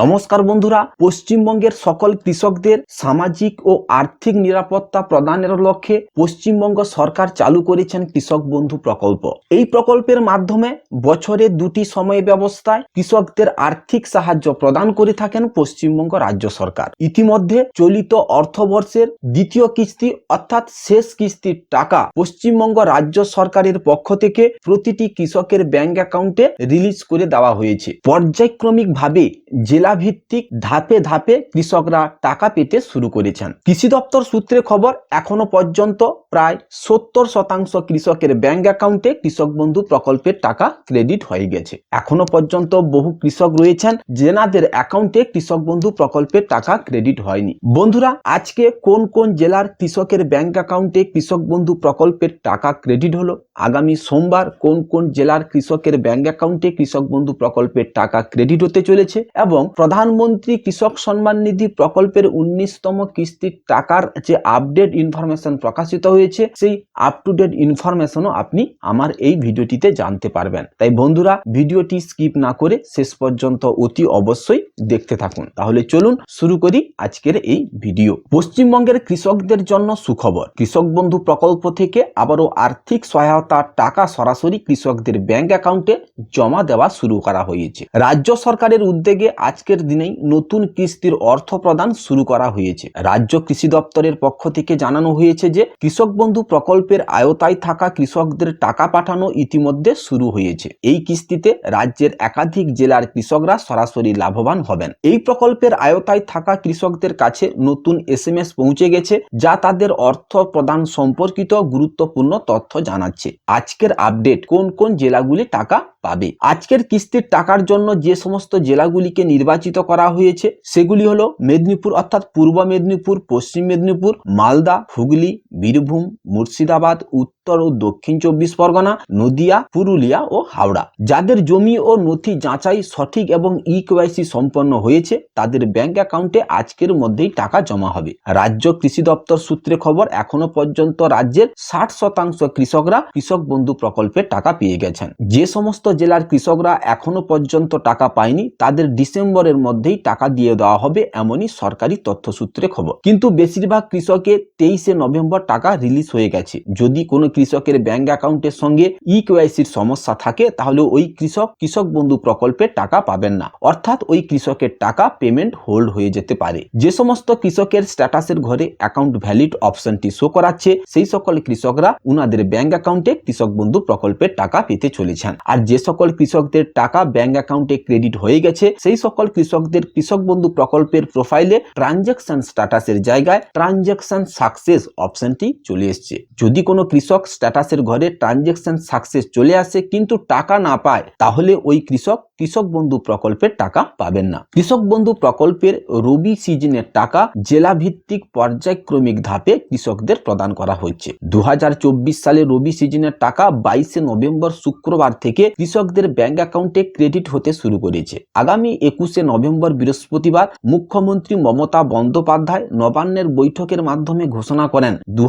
নমস্কার বন্ধুরা, পশ্চিমবঙ্গের সকল কৃষকদের সামাজিক ও আর্থিক নিরাপত্তা প্রদানের লক্ষ্যে পশ্চিমবঙ্গ সরকার চালু করেছেন কৃষক বন্ধু প্রকল্প। এই প্রকল্পের মাধ্যমে বছরে দুটি সময় ব্যবস্থায় কৃষকদের আর্থিক সাহায্য প্রদান করে থাকেন পশ্চিমবঙ্গ রাজ্য সরকার। ইতিমধ্যে চলিত অর্থবর্ষের দ্বিতীয় কিস্তি অর্থাৎ শেষ কিস্তির টাকা পশ্চিমবঙ্গ রাজ্য সরকারের পক্ষ থেকে প্রতিটি কৃষকের ব্যাংক অ্যাকাউন্টে রিলিজ করে দেওয়া হয়েছে। পর্যায়ক্রমিকভাবে জেলা ভিত্তিক ধাপে ধাপে কৃষকরা টাকা পেতে শুরু করেছেন। কৃষি দপ্তর সূত্রে খবর, এখনও পর্যন্ত প্রায় সত্তর শতাংশ কৃষকের ব্যাংক অ্যাকাউন্টে কৃষক বন্ধু প্রকল্পের টাকা ক্রেডিট হয়ে গেছে। এখনও পর্যন্ত বহু কৃষক রয়েছেন যেনাদের অ্যাকাউন্টে কৃষক বন্ধু প্রকল্পের টাকা ক্রেডিট হয়নি। বন্ধুরা, আজকে কোন কোন জেলার কৃষকের ব্যাংক অ্যাকাউন্টে কৃষক বন্ধু প্রকল্পের টাকা ক্রেডিট হলো? আগামী সোমবার কোন কোন জেলার কৃষকের ব্যাংক অ্যাকাউন্টে কৃষক বন্ধু প্রকল্পের টাকা ক্রেডিট হতে চলেছে? এবং প্রধানমন্ত্রী কৃষক সম্মান নিধি প্রকল্পের উনিশতম কিস্তির টাকার যে আপডেট ইনফরমেশন প্রকাশিত হয়েছে, সেই আপ টু ডেট ইনফরমেশনও আপনি আমার এই ভিডিওটিতে জানতে পারবেন। তাই বন্ধুরা, ভিডিওটি স্কিপ না করে শেষ পর্যন্ত অতি অবশ্যই দেখতে থাকুন। তাহলে চলুন শুরু করি আজকের এই ভিডিও। পশ্চিমবঙ্গের কৃষকদের জন্য সুখবর। কৃষক বন্ধু প্রকল্প থেকে আবারও আর্থিক সহায়তার টাকা সরাসরি কৃষকদের ব্যাংক অ্যাকাউন্টে জমা দেওয়া শুরু করা হয়েছে। রাজ্য সরকারের উদ্যোগে আজকের দিনেই নতুন কিস্তির অর্থ প্রদান শুরু করা হয়েছে। রাজ্য কৃষি দপ্তরের পক্ষ থেকে জানানো হয়েছে যে, কৃষক বন্ধু প্রকল্পের আয়তায় থাকা কৃষকদের টাকা পাঠানো ইতিমধ্যে শুরু হয়েছে। এই কিস্তিতে রাজ্যের একাধিক জেলার কৃষকরা সরাসরি লাভবান হবেন। এই প্রকল্পের আয়তায় থাকা কৃষকদের কাছে নতুন এসএমএস পৌঁছে গেছে, যা তাদের অর্থ প্রদান সম্পর্কিত গুরুত্বপূর্ণ তথ্য জানাচ্ছে। আজকের আপডেট, কোন কোন জেলাগুলি টাকা পাবে। আজকের কিস্তির টাকার জন্য যে সমস্ত জেলাগুলিকে নির্বাচিত করা হয়েছে, সেগুলি হলো মেদিনীপুর অর্থাৎ পূর্ব মেদিনীপুর, পশ্চিম মেদিনীপুর, মালদা, হুগলি, বীরভূম, মুর্শিদাবাদ উত্তর ও দক্ষিণ চব্বিশ পরগনা, নদিয়া, পুরুলিয়া ও হাওড়া। যাদের জমি ও নথি যাচাই সঠিক এবং ই কেওয়াইসি সম্পন্ন হয়েছে, তাদের ব্যাংক অ্যাকাউন্টে আজকের মধ্যেই টাকা জমা হবে। রাজ্য কৃষি দপ্তর সূত্রে খবর, এখনও পর্যন্ত রাজ্যের ষাট শতাংশ কৃষকরা কৃষক বন্ধু প্রকল্পের টাকা পেয়ে গেছেন। যে সমস্ত জেলার কৃষকরা এখনও পর্যন্ত টাকা পায়নি, তাদের ডিসেম্বরের মধ্যেই টাকা দিয়ে দেওয়া হবে এমনই সরকারি তথ্য সূত্রে খবর। কিন্তু বেশিরভাগ কৃষকের তেইশে নভেম্বর টাকা রিলিজ হয়ে গেছে। যদি কোনো কৃষকের ব্যাংক অ্যাকাউন্টের সঙ্গে ই কেওয়াইসির সমস্যা থাকে, তাহলে ওই কৃষক কৃষক বন্ধু প্রকল্পের টাকা পাবেন না। অর্থাৎ ওই কৃষকের টাকা পেমেন্ট হোল্ড হয়ে যেতে পারে। যে সমস্ত কৃষকের স্ট্যাটাসের ঘরে অ্যাকাউন্ট ভ্যালিড অপশনটি শো করাচ্ছে, সেই সকল কৃষকরা উনাদের ব্যাংক অ্যাকাউন্টে কৃষক বন্ধু প্রকল্পের টাকা পেতে চলেছেন। আর যে সকল কৃষকদের টাকা ব্যাংক অ্যাকাউন্টে ক্রেডিট হয়ে গেছে, সেই সকল কৃষকদের কৃষক বন্ধু প্রকল্পের প্রোফাইলে ট্রানজ্যাকশন স্ট্যাটাসের জায়গায় ট্রানজ্যাকশন সাকসেস অপশনটি চলে এসছে। যদি কোনো কৃষক স্ট্যাটাসের ঘরে ট্রানজ্যাকশন সাকসেস চলে আসে কিন্তু টাকা না পায় তাহলে ওই কৃষক কৃষক বন্ধু প্রকল্পের টাকা পাবেন না। কৃষক বন্ধু প্রকল্পের রবি সিজনের টাকা জেলা ভিত্তিক পর্যায়ক্রমিক ধাপে কৃষকদের প্রদান করা হয়েছে। দু হাজার চব্বিশ সালে রবি সিজনের টাকা বাইশে নভেম্বর শুক্রবার থেকে কৃষকদের ব্যাংক অ্যাকাউন্টে ক্রেডিট হতে শুরু করেছে। আগামী একুশে নভেম্বর বৃহস্পতিবার মুখ্যমন্ত্রী মমতা বন্দ্যোপাধ্যায় নবান্নের বৈঠকের মাধ্যমে ঘোষণা করেন দু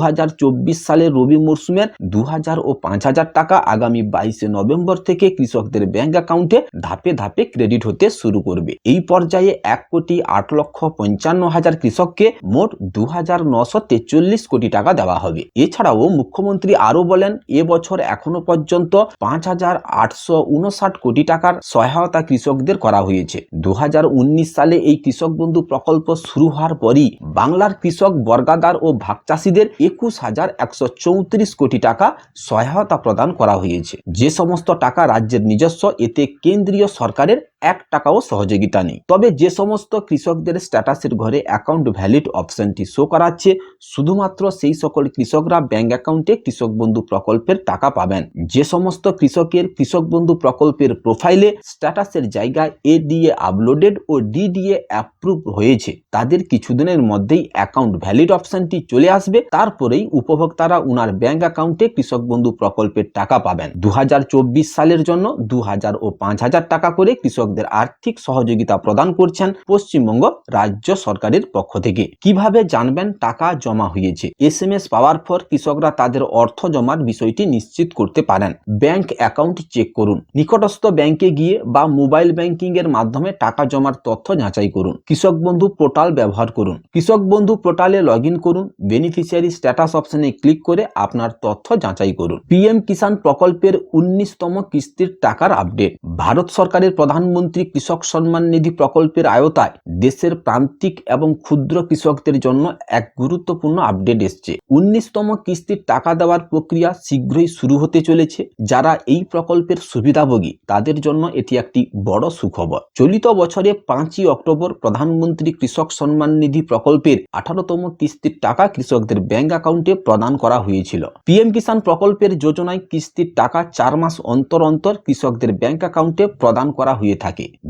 সালের রবি মরশুমের দু হাজার ও পাঁচ হাজার টাকা আগামী বাইশে নভেম্বর থেকে কৃষকদের ব্যাংক অ্যাকাউন্টে ধাপে ধাপে ক্রেডিট হতে শুরু করবে। এই পর্যায়ে এক কোটি আট লক্ষ পঞ্চান্ন হাজার কৃষককে মোট দু হাজার নশো তেচল্লিশ কোটি টাকা দেওয়া হবে। এছাড়াও মুখ্যমন্ত্রী আরও বলেন এবছর এখনও পর্যন্ত পাঁচ হাজার আটশো উনষাট কোটি টাকার সহায়তা কৃষকদের করা হয়েছে। দু হাজার উনিশ সালে এই কৃষক বন্ধু প্রকল্প শুরু হওয়ার পরই বাংলার কৃষক বর্গাদার ও ভাগ চাষিদের একুশ হাজার একশো চৌত্রিশ কোটি টাকা সহায়তা প্রদান করা হয়েছে। যে সমস্ত টাকা রাজ্যের নিজস্ব, এতে কেন্দ্রীয় সরকারের এক টাকাও সহযোগিতা নেই। তবে যে সমস্ত কৃষকদের স্ট্যাটাসের ঘরে অ্যাকাউন্ট ভ্যালিড অপশনটি শো করাচ্ছে, শুধুমাত্র সেই সকল কৃষকরা ব্যাংক অ্যাকাউন্টে কৃষক বন্ধু প্রকল্পের টাকা পাবেন। যে সমস্ত কৃষকের কৃষক বন্ধু প্রকল্পের প্রোফাইলে স্ট্যাটাসের জায়গায় এ দিয়ে আপলোডেড ও ডি দিয়ে অ্যাপ্রুভ হয়েছে। তাদের কিছুদিনের মধ্যেই অ্যাকাউন্ট ভ্যালিড অপশনটি চলে আসবে। তারপরেই উপভোক্তারা উনার ব্যাংক অ্যাকাউন্টে কৃষক বন্ধু প্রকল্পের টাকা পাবেন। দু হাজার চব্বিশ সালের জন্য দু হাজার ও পাঁচ হাজার টাকা করে কৃষক কৃষকদের আর্থিক সহযোগিতা প্রদান করছেন পশ্চিমবঙ্গ রাজ্য সরকারের পক্ষ থেকে। কীভাবে জানবেন টাকা জমা হয়েছে? এস এম এস পাওয়ার পর কৃষকরা তাদের অর্থ জমার বিষয়টি নিশ্চিত করতে পারেন। ব্যাংক অ্যাকাউন্ট চেক করুন। নিকটস্থ ব্যাংকে গিয়ে বা মোবাইল ব্যাংকিং এর মাধ্যমে টাকা জমার তথ্য যাচাই করুন। কৃষক বন্ধু পোর্টাল ব্যবহার করুন। কৃষক বন্ধু পোর্টালে লগ করুন। বেনিফিশিয়ারি স্ট্যাটাস অপশনে ক্লিক করে আপনার তথ্য যাচাই করুন। পিএম কিষাণ প্রকল্পের উনিশতম কিস্তির টাকার আপডেট। ভারত সরকারের প্রধানমন্ত্রী কৃষক সম্মান নিধি প্রকল্পের আয়তায় দেশের প্রান্তিক এবং ক্ষুদ্র কৃষকদের জন্য এক গুরুত্বপূর্ণ আপডেট এসছে। উনিশতম কিস্তির টাকা দেওয়ার প্রক্রিয়া শীঘ্রই শুরু হতে চলেছে। যারা এই প্রকল্পের সুবিধাভোগী, তাদের জন্য এটি একটি বড় সুখবর। চলিত বছরে পাঁচই অক্টোবর প্রধানমন্ত্রী কৃষক সম্মান নিধি প্রকল্পের আঠারোতম কিস্তির টাকা কৃষকদের ব্যাংক অ্যাকাউন্টে প্রদান করা হয়েছিল। পিএম কিষাণ প্রকল্পের যোজনায় কিস্তির টাকা চার মাস অন্তর অন্তর কৃষকদের ব্যাংক অ্যাকাউন্টে প্রদান করা হয়ে থাকে।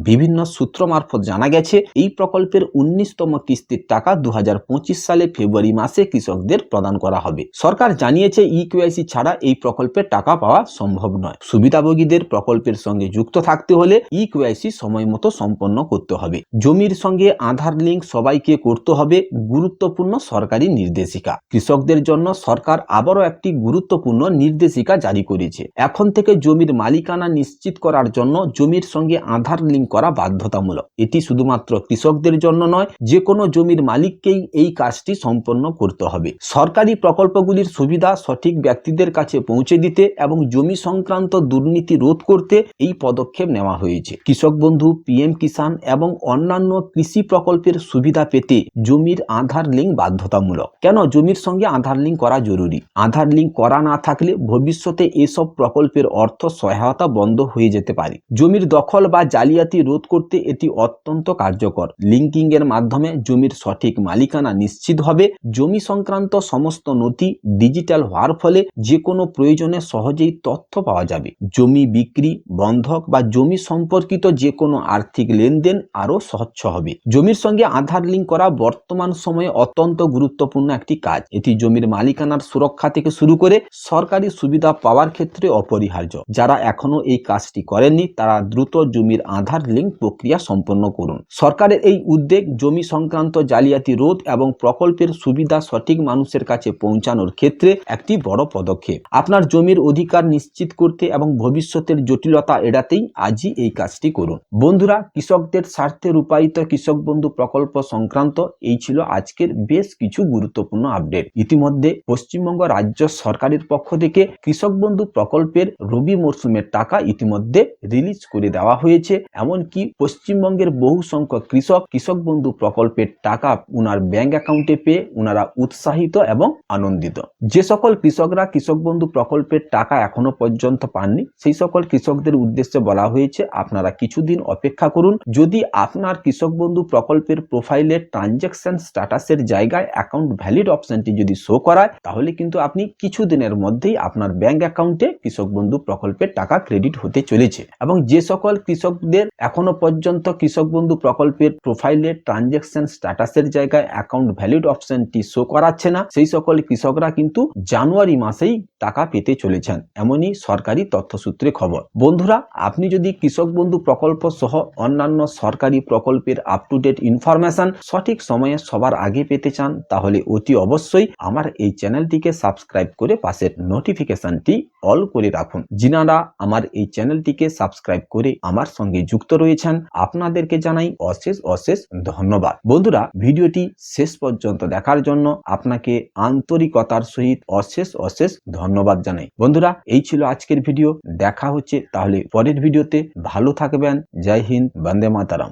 বিভিন্ন সূত্র মারফত জানা গেছে, এই প্রকল্পের উনিশতম কিস্তির টাকা দু হাজার পঁচিশ সালে ফেব্রুয়ারি মাসে কৃষকদের প্রদান করা হবে। সরকার জানিয়েছে ইকিউআইসি ছাড়া এই প্রকল্পের টাকা পাওয়া সম্ভব নয়। সুবিধাভোগীদের প্রকল্পের সঙ্গে যুক্ত থাকতে হলে ইকিউআইসি সময় মতো সম্পন্ন করতে হবে। জমির সঙ্গে আধার লিঙ্ক সবাইকে করতে হবে, গুরুত্বপূর্ণ সরকারি নির্দেশিকা। কৃষকদের জন্য সরকার আবারও একটি গুরুত্বপূর্ণ নির্দেশিকা জারি করেছে। এখন থেকে জমির মালিকানা নিশ্চিত করার জন্য জমির সঙ্গে আধার লিঙ্ক করা বাধ্যতামূলক। এটি শুধুমাত্র কৃষকদের জন্য নয় যে কোনো জমির মালিককেই এই কাজটি সম্পন্ন করতে হবে। সরকারি প্রকল্পগুলির সুবিধা সঠিক ব্যক্তিদের কাছে পৌঁছে দিতে এবং জমি সংক্রান্ত দুর্নীতি রোধ করতে এই পদক্ষেপ নেওয়া হয়েছে। কৃষক বন্ধু, পিএম কিষাণ এবং অন্যান্য কৃষি প্রকল্পের সুবিধা পেতে জমির আধার লিঙ্ক বাধ্যতামূলক। কেন জমির সঙ্গে আধার লিঙ্ক করা জরুরি? আধার লিঙ্ক করা না থাকলে ভবিষ্যতে এসব প্রকল্পের অর্থ সহায়তা বন্ধ হয়ে যেতে পারে। জমির দখল বা জালিয়াতি রোধ করতে এটি অত্যন্ত কার্যকর। লিঙ্কিং এর মাধ্যমে জমির সঠিক মালিকানা নিশ্চিত হবে। জমি সংক্রান্ত সমস্ত নথি ডিজিটাল হওয়ার ফলে যে কোনো প্রয়োজনে সহজেই তথ্য পাওয়া যাবে। জমি বিক্রি, বন্ধক বা জমি সম্পর্কিত যে কোনো আর্থিক লেনদেন আরও স্বচ্ছ হবে। জমির সঙ্গে আধার লিঙ্ক করা বর্তমান সময়ে অত্যন্ত গুরুত্বপূর্ণ একটি কাজ। এটি জমির মালিকানার সুরক্ষা থেকে শুরু করে সরকারি সুবিধা পাওয়ার ক্ষেত্রে অপরিহার্য। যারা এখনও এই কাজটি করেননি, তারা দ্রুত জমির আধার লিঙ্ক প্রক্রিয়া সম্পন্ন করুন। সরকারের এই উদ্যোগ জমি সংক্রান্ত জালিয়াতি রোধ এবং প্রকল্পের সুবিধা সঠিক মানুষের কাছে পৌঁছানোর ক্ষেত্রে একটি বড় পদক্ষেপ। আপনার জমির অধিকার নিশ্চিত করতে এবং ভবিষ্যতের জটিলতা এড়াতেই আজই এই কাজটি করুন। বন্ধুরা, কৃষকদের স্বার্থে রূপায়িত কৃষক বন্ধু প্রকল্প সংক্রান্ত এই ছিল আজকের বেশ কিছু গুরুত্বপূর্ণ আপডেট। ইতিমধ্যে পশ্চিমবঙ্গ রাজ্য সরকারের পক্ষ থেকে কৃষক বন্ধু প্রকল্পের রবি মরশুমের টাকা ইতিমধ্যে রিলিজ করে দেওয়া হয়েছে। এমনকি পশ্চিমবঙ্গের বহু সংখ্যক কৃষক কৃষক বন্ধু প্রকল্পের টাকা উনার ব্যাংক অ্যাকাউন্টে পেয়ে উনারা উৎসাহিত এবং আনন্দিত। যে সকল কৃষকরা কৃষক বন্ধু প্রকল্পের টাকা এখনও পর্যন্ত পাননি, সেই সকল কৃষকদের উদ্দেশ্যে বলা হয়েছে, আপনারা কিছুদিন অপেক্ষা করুন। যদি আপনার কৃষক বন্ধু প্রকল্পের প্রোফাইলের ট্রানজ্যাকশন স্ট্যাটাসের জায়গায় অ্যাকাউন্ট ভ্যালিড অপশনটি যদি শো করায়, তাহলে কিন্তু আপনি কিছুদিনের মধ্যেই আপনার ব্যাংক অ্যাকাউন্টে কৃষক বন্ধু প্রকল্পের টাকা ক্রেডিট হতে চলেছে। এবং যে সকল কৃষকদের এখনও পর্যন্ত কৃষক বন্ধু প্রকল্পের প্রোফাইলের ট্রানজ্যাকশন স্ট্যাটাসের জায়গায় অ্যাকাউন্ট ভ্যালিড অপশনটি শো করাচ্ছে না। সেই সকল কৃষকরা কিন্তু জানুয়ারি মাসেই টাকা পেতে চলেছেন, এমনই সরকারি তথ্যসূত্রে খবর। বন্ধুরা, আপনি যদি কৃষক বন্ধু প্রকল্প সহ অন্যান্য সরকারি প্রকল্পের আপ টু ডেট ইনফরমেশন সঠিক সময়ে সবার আগে পেতে চান, তাহলে অতি অবশ্যই আমার এই চ্যানেলটিকে সাবস্ক্রাইব করে পাশের নোটিফিকেশনটি অল করে রাখুন। যিনারা আমার এই চ্যানেলটিকে সাবস্ক্রাইব করে আমার সঙ্গে যুক্ত রয়েছেন। আপনাদেরকে জানাই অশেষ অশেষ ধন্যবাদ। বন্ধুরা, ভিডিওটি শেষ পর্যন্ত দেখার জন্য আপনাকে আন্তরিকতার সহিত অশেষ অশেষ ধন্যবাদ জানাই। বন্ধুরা, এই ছিল আজকের ভিডিও। দেখা হচ্ছে তাহলে পরের ভিডিওতে। ভালো থাকবেন। জয় হিন্দ, বন্দে মাতারাম।